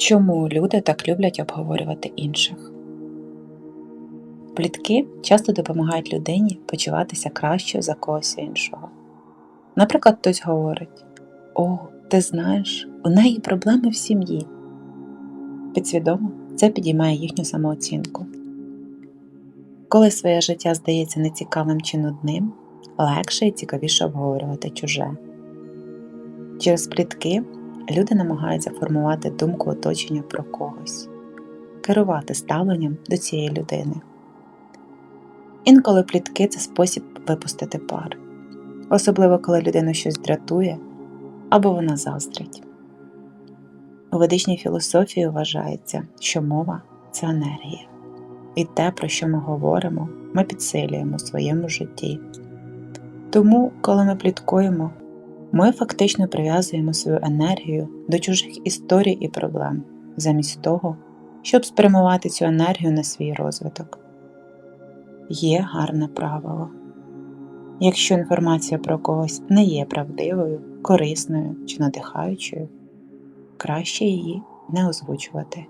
Чому люди так люблять обговорювати інших? Плітки часто допомагають людині почуватися кращою за когось іншого. Наприклад, хтось говорить: О, ти знаєш, у неї проблеми в сім'ї. Підсвідомо це підіймає їхню самооцінку. Коли своє життя здається нецікавим чи нудним, легше і цікавіше обговорювати чуже. Через плітки люди намагаються формувати думку оточення про когось, керувати ставленням до цієї людини. Інколи плітки це спосіб випустити пар, особливо коли людину щось дратує або вона заздрить. У ведичній філософії вважається, що мова це енергія, і те, про що ми говоримо, ми підсилюємо в своєму житті. Тому, коли ми пліткуємо, ми фактично прив'язуємо свою енергію до чужих історій і проблем, замість того, щоб спрямувати цю енергію на свій розвиток. Є гарне правило. Якщо інформація про когось не є правдивою, корисною чи надихаючою, краще її не озвучувати.